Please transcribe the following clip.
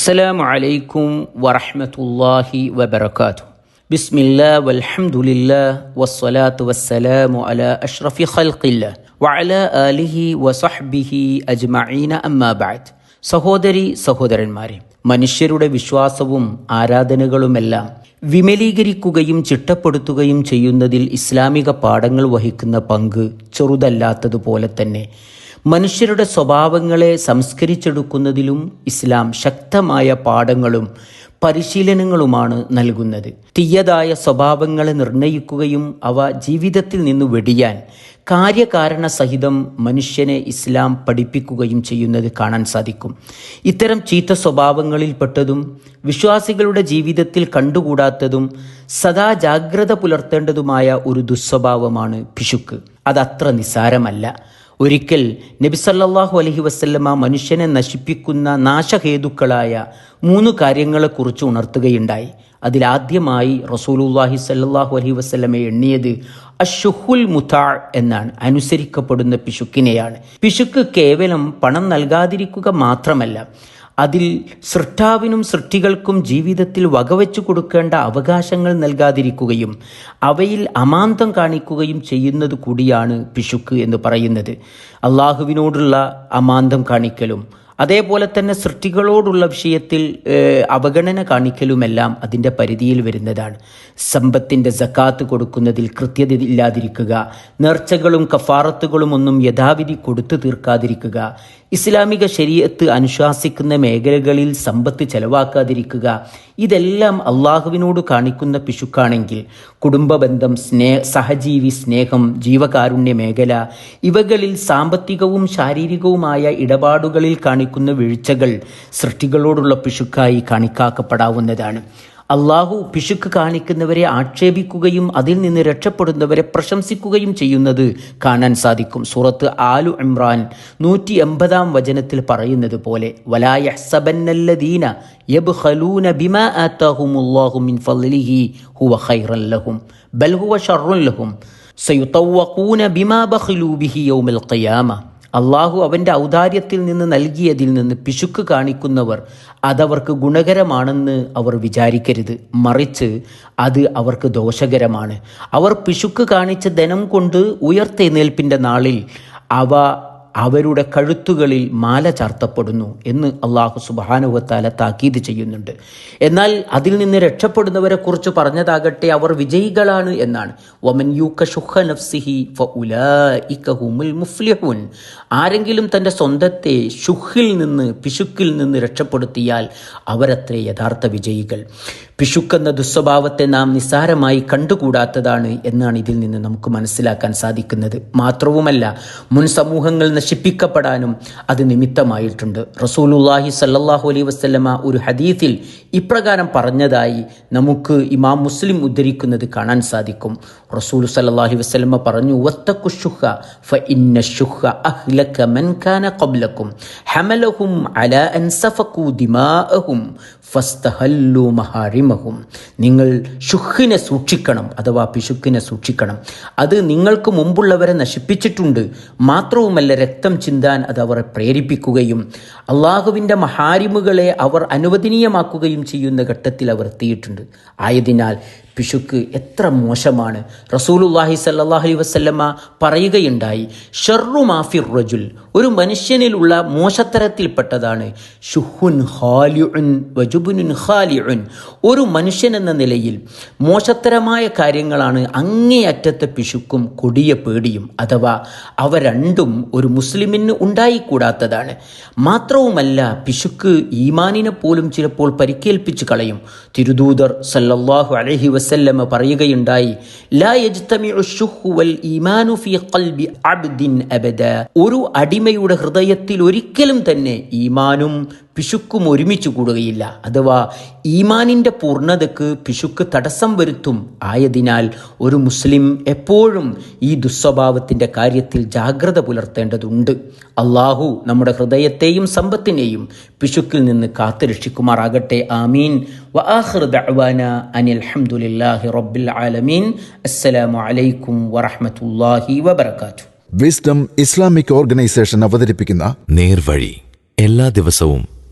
അസ്സലാമു അലൈക്കും വറഹ്മത്തുള്ളാഹി വബറകാതു ബിസ്മില്ലാ വൽഹംദുലില്ലാ വസ്സലാത്തു വസ്സലാമു അലാ അഷ്റഫി ഖൽഖില്ലാ വഅലാ ആലിഹി വസഹ്ബിഹി അജ്മഈന അമ്മാ ബഅദ്. സഹോദരി സഹോദരന്മാരെ മനുഷ്യരുടെ വിശ്വാസവും ആരാധനകളുമെല്ലാം വിമലീകരിക്കുകയും ചിട്ടപ്പെടുത്തുകയും ചെയ്യുന്നതിൽ ഇസ്ലാമിക പാഠങ്ങൾ വഹിക്കുന്ന പങ്ക് ചെറുതല്ലാത്തതുപോലെ തന്നെ മനുഷ്യരുടെ സ്വഭാവങ്ങളെ സംസ്കരിച്ചെടുക്കുന്നതിലും ഇസ്ലാം ശക്തമായ പാഠങ്ങളും പരിശീലനങ്ങളുമാണ് നൽകുന്നത്. തീയതായ സ്വഭാവങ്ങളെ നിർണയിക്കുകയും അവ ജീവിതത്തിൽ നിന്ന് വെടിയാൻ കാര്യകാരണ സഹിതം മനുഷ്യനെ ഇസ്ലാം പഠിപ്പിക്കുകയും ചെയ്യുന്നത് കാണാൻ സാധിക്കും. ഇത്തരം ചീത്ത സ്വഭാവങ്ങളിൽപ്പെട്ടതും വിശ്വാസികളുടെ ജീവിതത്തിൽ കണ്ടുകൂടാത്തതും സദാ ജാഗ്രത പുലർത്തേണ്ടതുമായ ഒരു ദുസ്വഭാവമാണ് പിശുക്ക്. അതത്ര നിസാരമല്ല. ഒരിക്കൽ നബിസല്ലാഹു അലഹി വസ്ല്ലമ മനുഷ്യനെ നശിപ്പിക്കുന്ന നാശഹേതുക്കളായ മൂന്ന് കാര്യങ്ങളെക്കുറിച്ച് ഉണർത്തുകയുണ്ടായി. അതിലാദ്യമായി റസൂലുല്ലാഹി സല്ലാഹു അലഹി വസ്ലമെ എണ്ണിയത് അഷുഹുൽ മുതാ എന്നാണ് അനുസരിക്കപ്പെടുന്ന പിശുക്കിനെയാണ്. പിശുക്ക് കേവലം പണം നൽകാതിരിക്കുക മാത്രമല്ല അതിൽ സൃഷ്ടാവിനും സൃഷ്ടികൾക്കും ജീവിതത്തിൽ വകവെച്ചു കൊടുക്കേണ്ട അവകാശങ്ങൾ നൽകാതിരിക്കുകയും അവയിൽ അമാന്തം കാണിക്കുകയും ചെയ്യുന്നത് കൂടിയാണ് പിശുക്ക് എന്ന് പറയുന്നത്. അള്ളാഹുവിനോടുള്ള അമാന്തം കാണിക്കലും അതേപോലെ തന്നെ സൃഷ്ടികളോടുള്ള വിഷയത്തിൽ അവഗണന കാണിക്കലുമെല്ലാം അതിന്റെ പരിധിയിൽ വരുന്നതാണ്. സമ്പത്തിന്റെ സക്കാത്ത് കൊടുക്കുന്നതിൽ കൃത്യത ഇല്ലാതിരിക്കുക നേർച്ചകളും കഫാറത്തുകളും ഒന്നും യഥാവിധി കൊടുത്തു തീർക്കാതിരിക്കുക ഇസ്ലാമിക ശരീരത്ത് അനുശാസിക്കുന്ന മേഖലകളിൽ സമ്പത്ത് ചെലവാക്കാതിരിക്കുക ഇതെല്ലാം അള്ളാഹുവിനോട് കാണിക്കുന്ന പിശുക്കാണെങ്കിൽ കുടുംബബന്ധം സ്നേഹ സഹജീവി സ്നേഹം ജീവകാരുണ്യ മേഖല ഇവകളിൽ സാമ്പത്തികവും ശാരീരികവുമായ ഇടപാടുകളിൽ കാണിക്കുന്ന വീഴ്ചകൾ സൃഷ്ടികളോടുള്ള പിശുക്കായി കാണിക്കാക്കപ്പെടാവുന്നതാണ്. അള്ളാഹു പിശുക്ക് കാണിക്കുന്നവരെ ആക്ഷേപിക്കുകയും അതിൽ നിന്ന് രക്ഷപ്പെടുന്നവരെ പ്രശംസിക്കുകയും ചെയ്യുന്നത് കാണാൻ സാധിക്കും. സൂറത്ത് ആലു ഇമ്രാൻ നൂറ്റി എൺപതാം വചനത്തിൽ പറയുന്നത് പോലെ വലായഹ്സബന്നല്ലദീന യബ്ഖലൂന ബിമാ മിൻ ഹുവ ഖൈറൻ ലഹും ബൽ ഹുവ ലഹും ബിമാ ബഖലൂ ബിഹി ഖിയാമ. അള്ളാഹു അവന്റെ ഔദാര്യത്തിൽ നിന്ന് നൽകിയതിൽ നിന്ന് പിശുക്ക് കാണിക്കുന്നവർ അതവർക്ക് ഗുണകരമാണെന്ന് അവർ വിചാരിക്കരുത്. മറിച്ച് അത് അവർക്ക് ദോഷകരമാണ്. അവർ പിശുക്ക് കാണിച്ച ധനം കൊണ്ട് ഉയർത്തെഴുന്നേൽപ്പിന്റെ നാളിൽ അവ അവരുടെ കഴുത്തുകളിൽ മാല ചാർത്തപ്പെടുന്നു എന്ന് അള്ളാഹു സുബാനുവത്താല താക്കീത് ചെയ്യുന്നുണ്ട്. എന്നാൽ അതിൽ നിന്ന് രക്ഷപ്പെടുന്നവരെ കുറിച്ച് പറഞ്ഞതാകട്ടെ അവർ വിജയികളാണ് എന്നാണ്. വമൻ ആരെങ്കിലും തന്റെ സ്വന്തത്തെ ഷുഹിൽ നിന്ന് പിശുക്കിൽ നിന്ന് രക്ഷപ്പെടുത്തിയാൽ അവരത്രേ യഥാർത്ഥ വിജയികൾ. പിശുക്കെന്ന ദുസ്വഭാവത്തെ നാം നിസ്സാരമായി കണ്ടുകൂടാത്തതാണ് എന്നാണ് ഇതിൽ നിന്ന് നമുക്ക് മനസ്സിലാക്കാൻ സാധിക്കുന്നത്. മാത്രവുമല്ല മുൻ സമൂഹങ്ങൾ നശിപ്പിക്കപ്പെടാനും അത് നിമിത്തമായിട്ടുണ്ട്. റസൂലുല്ലാഹി സല്ലാഹു അലൈ വസ്ലമ ഒരു ഹദീത്തിൽ ഇപ്രകാരം പറഞ്ഞതായി നമുക്ക് ഇമാം മുസ്ലിം ഉദ്ധരിക്കുന്നത് കാണാൻ സാധിക്കും. റസൂൽ സല്ലാഹി വസ്ലമ പറഞ്ഞു ഫസ്തഹല്ലു മഹാരിമഹും നിങ്ങൾ ഷുഹിനെ സൂക്ഷിക്കണം അഥവാ പിശുക്കിനെ സൂക്ഷിക്കണം. അത് നിങ്ങൾക്ക് മുമ്പുള്ളവരെ നശിപ്പിച്ചിട്ടുണ്ട്. മാത്രവുമല്ല രക്തം ചിന്താൻ അത് അവരെ പ്രേരിപ്പിക്കുകയും അള്ളാഹുവിന്റെ മഹാരിമുകളെ അവർ അനുവദനീയമാക്കുകയും ചെയ്യുന്ന ഘട്ടത്തിൽ അവർ എത്തിയിട്ടുണ്ട്. ആയതിനാൽ പിശുക്ക് എത്ര മോശമാണ്. റസൂലുല്ലാഹി സല്ലാഹു അലൈ വസ്ല്ലമ്മ പറയുകയുണ്ടായി ഷെറു മാഫിർ റജുൽ. ഒരു മനുഷ്യനിലുള്ള മോശത്തരത്തിൽപ്പെട്ടതാണ്. ഷുഹുൻ ഹാലിഉൻ വജുബുനുൻ ഹാലിഉൻ. ഒരു മനുഷ്യൻ എന്ന നിലയിൽ മോശത്തരമായ കാര്യങ്ങളാണ് അങ്ങേയറ്റത്തെ പിശുക്കും കൊടിയ പേടിയും അഥവാ അവ രണ്ടും ഒരു മുസ്ലിമിന് ഉണ്ടായിക്കൂടാത്തതാണ്. മാത്രവുമല്ല പിശുക്ക് ഈമാനിനെ പോലും ചിലപ്പോൾ പരിക്കേൽപ്പിച്ച് കളയും. തിരുദൂതർ സല്ലല്ലാഹു അലഹി വസല്ലമ പറയുകയുണ്ടായി ലാ ഈമാനു ഖൽബി അബദ. ഒരു അടിമയുടെ ഹൃദയത്തിൽ ഒരിക്കലും തന്നെ ഈമാനും പിശുക്കും ഒരുമിച്ച് കൂടുകയില്ല. അഥവാ ഈമാനിന്റെ പൂർണതയ്ക്ക് പിശുക്ക് തടസ്സം വരുത്തും ആയതിനാൽ ഒരു മുസ്ലിം എപ്പോഴും ഈ ദുസ്വഭാവത്തിന്റെ കാര്യത്തിൽ ജാഗ്രത പുലർത്തേണ്ടതുണ്ട്. അള്ളാഹു നമ്മുടെ ഹൃദയത്തെയും സമ്പത്തിനെയും പിശുക്കിൽ നിന്ന് കാത്തുരക്ഷിക്കുമാറാകട്ടെ ആമീൻ. വആഖിർ ദഅവാന അനിൽ ഹംദുലില്ലാഹി റബ്ബിൽ ആലമീൻ. അസ്സലാമു അലൈക്കും വറഹ്മത്തുള്ളാഹി വബറകാതുഹു. വിസ്ഡം ഇസ്ലാമിക് ഓർഗനൈസേഷൻ അവതരിപ്പിക്കുന്ന നേർവഴി എല്ലാ ദിവസവും